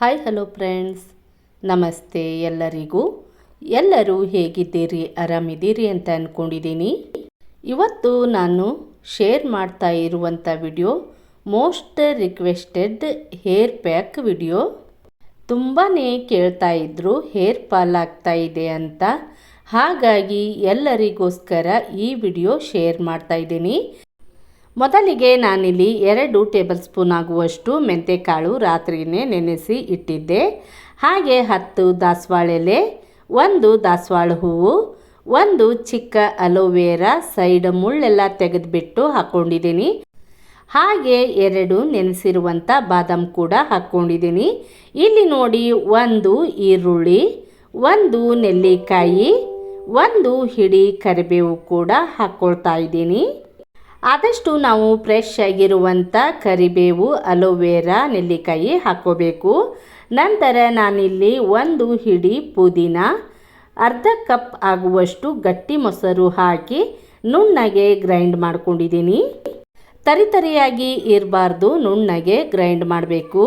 Hi hello friends ನಮಸ್ತೆ ಎಲ್ಲರಿಗೂ. ಎಲ್ಲರೂ ಹೇಗಿದ್ದೀರಿ? ಆರಾಮಿದ್ದೀರಿ ಅಂತ ಅಂದ್ಕೊಂಡಿದ್ದೀನಿ ಇವತ್ತು ನಾನು ಶೇರ್ ಮಾಡ್ತಾ ಇರುವಂಥ video most requested hair pack video ತುಂಬಾ ಕೇಳ್ತಾ ಇದ್ರು ಹೇರ್ ಫಾಲ್ ಆಗ್ತಾ ಇದೆ ಅಂತ. ಹಾಗಾಗಿ ಎಲ್ಲರಿಗೋಸ್ಕರ ಈ ವಿಡಿಯೋ ಶೇರ್ ಮಾಡ್ತಾ ಇದ್ದೀನಿ. ಮೊದಲಿಗೆ ನಾನಿಲ್ಲಿ ಎರಡು ಟೇಬಲ್ ಸ್ಪೂನ್ ಆಗುವಷ್ಟು ಮೆಂತೆಕಾಳು ರಾತ್ರಿಯೇ ನೆನೆಸಿ ಇಟ್ಟಿದ್ದೆ. ಹಾಗೆ ಹತ್ತು ದಾಸವಾಳ ಎಲೆ ಒಂದು ದಾಸವಾಳ ಹೂವು, ಒಂದು ಚಿಕ್ಕ ಅಲೋವೇರಾ ಸೈಡ್ ಮುಳ್ಳೆಲ್ಲ ತೆಗೆದುಬಿಟ್ಟು ಹಾಕ್ಕೊಂಡಿದ್ದೀನಿ ಹಾಗೆ ಎರಡು ನೆನೆಸಿರುವಂಥ ಬಾದಾಮ್ ಕೂಡ ಹಾಕ್ಕೊಂಡಿದ್ದೀನಿ ಇಲ್ಲಿ ನೋಡಿ, ಒಂದು ಈರುಳ್ಳಿ, ಒಂದು ನೆಲ್ಲಿಕಾಯಿ, ಒಂದು ಹಿಡಿ ಕರಿಬೇವು ಕೂಡ ಹಾಕ್ಕೊಳ್ತಾ ಇದ್ದೀನಿ. ಆದಷ್ಟು ನಾವು ಫ್ರೆಶ್ ಆಗಿರುವಂಥ ಕರಿಬೇವು, ಅಲೋವೆರಾ, ನೆಲ್ಲಿಕಾಯಿ ಹಾಕ್ಕೋಬೇಕು ನಂತರ ನಾನಿಲ್ಲಿ ಒಂದು ಹಿಡಿ ಪುದೀನ, ಅರ್ಧ ಕಪ್ ಆಗುವಷ್ಟು ಗಟ್ಟಿ ಮೊಸರು ಹಾಕಿ ನುಣ್ಣಗೆ ಗ್ರೈಂಡ್ ಮಾಡ್ಕೊಂಡಿದ್ದೀನಿ. ತರಿತರಿಯಾಗಿ ಇರಬಾರ್ದು, ನುಣ್ಣಗೆ ಗ್ರೈಂಡ್ ಮಾಡಬೇಕು.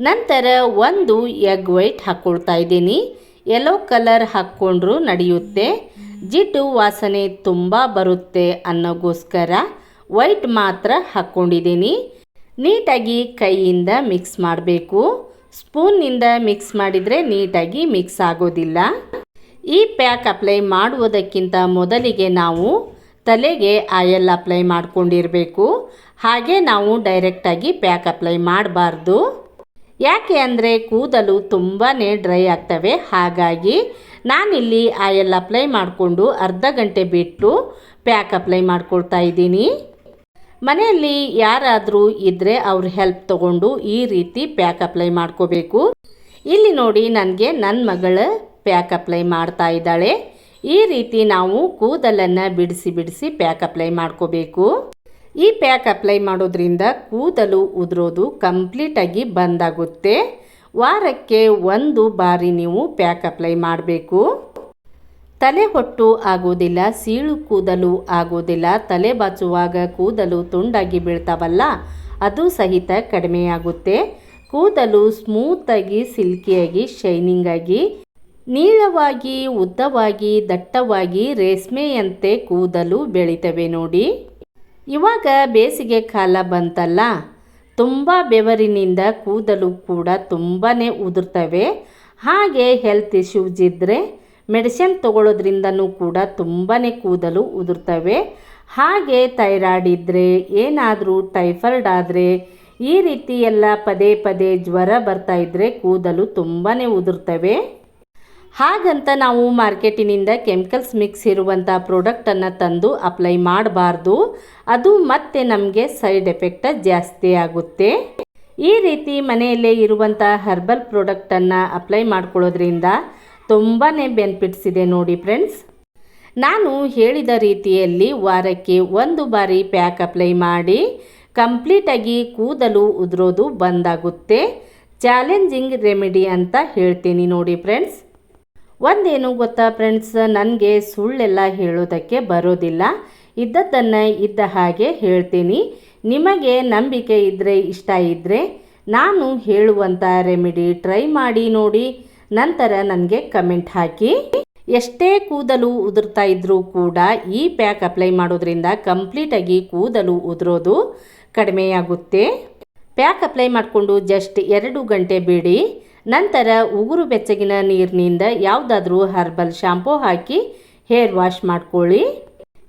ನಂತರ ಒಂದು ಎಗ್ ವೈಟ್ ಹಾಕ್ಕೊಳ್ತಾ ಇದ್ದೀನಿ. ಯೆಲ್ಲೋ ಕಲರ್ ಹಾಕ್ಕೊಂಡ್ರೂ ನಡೆಯುತ್ತೆ. ಜಿಡ್ಡು ವಾಸನೆ ತುಂಬ ಬರುತ್ತೆ ಅನ್ನೋಗೋಸ್ಕರ ವೈಟ್ ಮಾತ್ರ ಹಾಕ್ಕೊಂಡಿದ್ದೀನಿ. ನೀಟಾಗಿ ಕೈಯಿಂದ ಮಿಕ್ಸ್ ಮಾಡಬೇಕು. ಸ್ಪೂನ್ನಿಂದ ಮಿಕ್ಸ್ ಮಾಡಿದರೆ ನೀಟಾಗಿ ಮಿಕ್ಸ್ ಆಗೋದಿಲ್ಲ. ಈ ಪ್ಯಾಕ್ ಅಪ್ಲೈ ಮಾಡುವುದಕ್ಕಿಂತ ಮೊದಲಿಗೆ ನಾವು ತಲೆಗೆ ಆಯಲ್ ಅಪ್ಲೈ ಮಾಡ್ಕೊಂಡಿರಬೇಕು. ಹಾಗೆ ನಾವು ಡೈರೆಕ್ಟಾಗಿ ಪ್ಯಾಕ್ ಅಪ್ಲೈ ಮಾಡಬಾರ್ದು. ಯಾಕೆ ಅಂದರೆ ಕೂದಲು ತುಂಬಾ ಡ್ರೈ ಆಗ್ತವೆ. ಹಾಗಾಗಿ ನಾನಿಲ್ಲಿ ಆಯಲ್ ಅಪ್ಲೈ ಮಾಡಿಕೊಂಡು ಅರ್ಧ ಗಂಟೆ ಬಿಟ್ಟು ಪ್ಯಾಕ್ ಅಪ್ಲೈ ಮಾಡ್ಕೊಳ್ತಾ ಇದ್ದೀನಿ. ಮನೆಯಲ್ಲಿ ಯಾರಾದರೂ ಇದ್ದರೆ ಅವ್ರ ಹೆಲ್ಪ್ ತಗೊಂಡು ಈ ರೀತಿ ಪ್ಯಾಕ್ ಅಪ್ಲೈ ಮಾಡ್ಕೋಬೇಕು. ಇಲ್ಲಿ ನೋಡಿ ನನಗೆ ನನ್ನ ಮಗಳ ಪ್ಯಾಕ್ ಅಪ್ಲೈ ಮಾಡ್ತಾ ಇದ್ದಾಳೆ. ಈ ರೀತಿ ನಾವು ಕೂದಲನ್ನು ಬಿಡಿಸಿ ಬಿಡಿಸಿ ಪ್ಯಾಕ್ ಅಪ್ಲೈ ಮಾಡ್ಕೋಬೇಕು. ಈ ಪ್ಯಾಕ್ ಅಪ್ಲೈ ಮಾಡೋದ್ರಿಂದ ಕೂದಲು ಉದುರೋದು ಕಂಪ್ಲೀಟಾಗಿ ಬಂದಾಗುತ್ತೆ. ವಾರಕ್ಕೆ ಒಂದು ಬಾರಿ ನೀವು ಪ್ಯಾಕ್ ಅಪ್ಲೈ ಮಾಡಬೇಕು. ತಲೆ ಹೊಟ್ಟು ಆಗೋದಿಲ್ಲ, ಸೀಳು ಕೂದಲು ಆಗೋದಿಲ್ಲ, ತಲೆ ಬಾಚುವಾಗ ಕೂದಲು ತುಂಡಾಗಿ ಬೀಳ್ತಾವಲ್ಲ, ಅದು ಸಹಿತ ಕಡಿಮೆಯಾಗುತ್ತೆ. ಕೂದಲು ಸ್ಮೂತಾಗಿ, ಸಿಲ್ಕಿಯಾಗಿ, ಶೈನಿಂಗಾಗಿ, ನೀಳವಾಗಿ, ಉದ್ದವಾಗಿ, ದಟ್ಟವಾಗಿ ರೇಷ್ಮೆಯಂತೆ ಕೂದಲು ಬೆಳಿತವೆ ನೋಡಿ. ಇವಾಗ ಬೇಸಿಗೆ ಕಾಲ ಬಂತಲ್ಲ, ತುಂಬ ಬೆವರಿನಿಂದ ಕೂದಲು ಕೂಡ ತುಂಬಾ ಉದುರ್ತವೆ. ಹಾಗೆ ಹೆಲ್ತ್ ಇಶ್ಯೂಸ್ ಇದ್ದರೆ ಮೆಡಿಸಿನ್ ತಗೊಳ್ಳೋದ್ರಿಂದನೂ ಕೂಡ ತುಂಬಾ ಕೂದಲು ಉದುರ್ತವೆ. ಹಾಗೆ ಥೈರಾಯ್ಡ್ ಇದ್ದರೆ ಏನಾದರೂ ಟೈಫಾಯ್ಡ್ ಆದರೆ, ಈ ರೀತಿ ಎಲ್ಲ ಪದೇ ಪದೇ ಜ್ವರ ಬರ್ತಾ ಇದ್ದರೆ ಕೂದಲು ತುಂಬಾ ಉದುರ್ತವೆ. ಹಾಗಂತ ನಾವು ಮಾರ್ಕೆಟಿನಿಂದ ಕೆಮಿಕಲ್ಸ್ ಮಿಕ್ಸ್ ಇರುವಂಥ ಪ್ರಾಡಕ್ಟನ್ನು ತಂದು ಅಪ್ಲೈ ಮಾಡಬಾರ್ದು. ಅದು ಮತ್ತೆ ನಮಗೆ ಸೈಡ್ ಎಫೆಕ್ಟ್ ಜಾಸ್ತಿ ಆಗುತ್ತೆ. ಈ ರೀತಿ ಮನೆಯಲ್ಲೇ ಇರುವಂಥ ಹರ್ಬಲ್ ಪ್ರಾಡಕ್ಟನ್ನು ಅಪ್ಲೈ ಮಾಡ್ಕೊಳ್ಳೋದ್ರಿಂದ ತುಂಬಾ ಬೆನಿಫಿಟ್ಸ್ ಇದೆ ನೋಡಿ ಫ್ರೆಂಡ್ಸ್ ನಾನು ಹೇಳಿದ ರೀತಿಯಲ್ಲಿ ವಾರಕ್ಕೆ ಒಂದು ಬಾರಿ ಪ್ಯಾಕ್ ಅಪ್ಲೈ ಮಾಡಿ ಕಂಪ್ಲೀಟಾಗಿ ಕೂದಲು ಉದುರೋದು ಬಂದಾಗುತ್ತೆ. ಚಾಲೆಂಜಿಂಗ್ ರೆಮಿಡಿ ಅಂತ ಹೇಳ್ತೀನಿ ನೋಡಿ ಫ್ರೆಂಡ್ಸ್ ಒಂದೇನು ಗೊತ್ತಾ ಫ್ರೆಂಡ್ಸ್ ನನಗೆ ಸುಳ್ಳೆಲ್ಲ ಹೇಳೋದಕ್ಕೆ ಬರೋದಿಲ್ಲ. ಇದ್ದದ್ದನ್ನು ಇದ್ದ ಹಾಗೆ ಹೇಳ್ತೀನಿ. ನಿಮಗೆ ನಂಬಿಕೆ ಇದ್ದರೆ ಇಷ್ಟ ಇದ್ದರೆ ನಾನು ಹೇಳುವಂಥ ರೆಮಿಡಿ ಟ್ರೈ ಮಾಡಿ ನೋಡಿ. ನಂತರ ನನಗೆ ಕಮೆಂಟ್ ಹಾಕಿ. ಎಷ್ಟೇ ಕೂದಲು ಉದುರ್ತಾ ಇದ್ದರೂ ಕೂಡ ಈ ಪ್ಯಾಕ್ ಅಪ್ಲೈ ಮಾಡೋದ್ರಿಂದ ಕಂಪ್ಲೀಟಾಗಿ ಕೂದಲು ಉದುರೋದು ಕಡಿಮೆಯಾಗುತ್ತೆ. ಪ್ಯಾಕ್ ಅಪ್ಲೈ ಮಾಡಿಕೊಂಡು ಜಸ್ಟ್ ಎರಡು ಗಂಟೆ ಬಿಡಿ. ನಂತರ ಉಗುರು ಬೆಚ್ಚಗಿನ ನೀರಿನಿಂದ ಯಾವುದಾದ್ರೂ ಹರ್ಬಲ್ ಶಾಂಪೂ ಹಾಕಿ ಹೇರ್ ವಾಶ್ ಮಾಡ್ಕೊಳ್ಳಿ.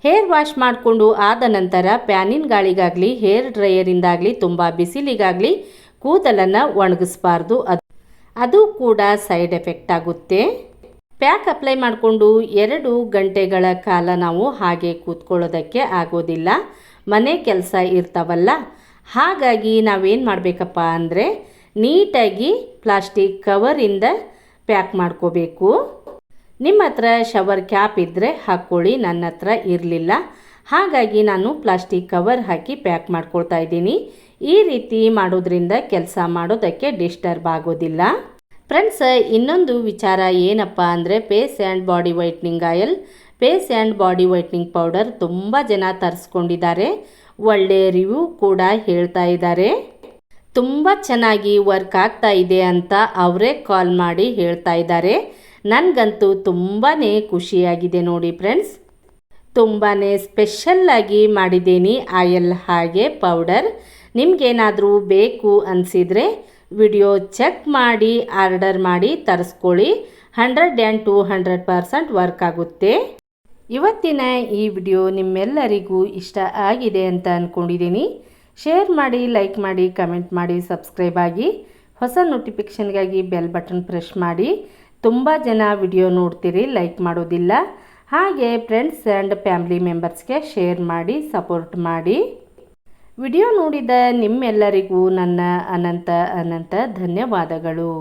ಹೇರ್ ವಾಶ್ ಮಾಡಿಕೊಂಡು ಆದ ನಂತರ ಪ್ಯಾನಿನ ಗಾಳಿಗಾಗಲಿ ಹೇರ್ ಡ್ರೈಯರಿಂದಾಗಲಿ ತುಂಬ ಬಿಸಿಲಿಗಾಗಲಿ ಕೂದಲನ್ನು ಒಣಗಿಸ್ಬಾರ್ದು. ಅದು ಅದು ಕೂಡ ಸೈಡ್ ಎಫೆಕ್ಟ್ ಆಗುತ್ತೆ. ಪ್ಯಾಕ್ ಅಪ್ಲೈ ಮಾಡಿಕೊಂಡು ಎರಡು ಗಂಟೆಗಳ ಕಾಲ ನಾವು ಹಾಗೆ ಕೂತ್ಕೊಳ್ಳೋದಕ್ಕೆ ಆಗೋದಿಲ್ಲ. ಮನೆ ಕೆಲಸ ಇರ್ತಾವಲ್ಲ, ಹಾಗಾಗಿ ನಾವೇನು ಮಾಡಬೇಕಪ್ಪ ಅಂದರೆ ನೀಟಾಗಿ ಪ್ಲಾಸ್ಟಿಕ್ ಕವರಿಂದ ಪ್ಯಾಕ್ ಮಾಡ್ಕೋಬೇಕು. ನಿಮ್ಮ ಹತ್ರ ಶವರ್ ಕ್ಯಾಪ್ ಇದ್ದರೆ ಹಾಕ್ಕೊಳ್ಳಿ, ನನ್ನ ಹತ್ರ ಇರಲಿಲ್ಲ. ಹಾಗಾಗಿ ನಾನು ಪ್ಲಾಸ್ಟಿಕ್ ಕವರ್ ಹಾಕಿ ಪ್ಯಾಕ್ ಮಾಡ್ಕೊಳ್ತಾ ಇದ್ದೀನಿ. ಈ ರೀತಿ ಮಾಡೋದ್ರಿಂದ ಕೆಲಸ ಮಾಡೋದಕ್ಕೆ ಡಿಸ್ಟರ್ಬ್ ಆಗೋದಿಲ್ಲ. ಫ್ರೆಂಡ್ಸ್, ಇನ್ನೊಂದು ವಿಚಾರ ಏನಪ್ಪ ಅಂದರೆ face and body whitening oil. Face and body whitening powder ತುಂಬ ಜನ ತರಿಸ್ಕೊಂಡಿದ್ದಾರೆ. ಒಳ್ಳೆಯ ರಿವ್ಯೂ ಕೂಡ ಹೇಳ್ತಾ ಇದ್ದಾರೆ. ತುಂಬ ಚೆನ್ನಾಗಿ ವರ್ಕ್ ಆಗ್ತಾ ಇದೆ ಅಂತ ಅವರೇ ಕಾಲ್ ಮಾಡಿ ಹೇಳ್ತಾ ಇದ್ದಾರೆ. ನನಗಂತೂ ತುಂಬಾ ಖುಷಿಯಾಗಿದೆ ನೋಡಿ ಫ್ರೆಂಡ್ಸ್ ತುಂಬಾ ಸ್ಪೆಷಲ್ಲಾಗಿ ಮಾಡಿದ್ದೀನಿ ಆಯಲ್ ಹಾಗೆ ಪೌಡರ್ ನಿಮಗೇನಾದರೂ ಬೇಕು ಅನಿಸಿದರೆ ವಿಡಿಯೋ ಚೆಕ್ ಮಾಡಿ ಆರ್ಡರ್ ಮಾಡಿ ತರಿಸ್ಕೊಳ್ಳಿ. Hundred and two hundred percent work ಆಗುತ್ತೆ. ಇವತ್ತಿನ ಈ ವಿಡಿಯೋ ನಿಮ್ಮೆಲ್ಲರಿಗೂ ಇಷ್ಟ ಆಗಿದೆ ಅಂತ ಅಂದ್ಕೊಂಡಿದ್ದೀನಿ ಶೇರ್ ಮಾಡಿ ಲೈಕ್ ಮಾಡಿ ಕಮೆಂಟ್ ಮಾಡಿ ಸಬ್ಸ್ಕ್ರೈಬ್ ಆಗಿ ಹೊಸ ನೋಟಿಫಿಕೇಷನ್ಗಾಗಿ ಬೆಲ್ ಬಟನ್ ಪ್ರೆಸ್ ಮಾಡಿ. ತುಂಬ ಜನ ವಿಡಿಯೋ ನೋಡ್ತೀರಿ ಲೈಕ್ ಮಾಡೋದಿಲ್ಲ. ಹಾಗೆ ಫ್ರೆಂಡ್ಸ್ ಆ್ಯಂಡ್ ಫ್ಯಾಮ್ಲಿ ಮೆಂಬರ್ಸ್ಗೆ ಶೇರ್ ಮಾಡಿ ಸಪೋರ್ಟ್ ಮಾಡಿ. ವಿಡಿಯೋ ನೋಡಿದ ನಿಮ್ಮೆಲ್ಲರಿಗೂ ನನ್ನ ಅನಂತ ಅನಂತ ಧನ್ಯವಾದಗಳು.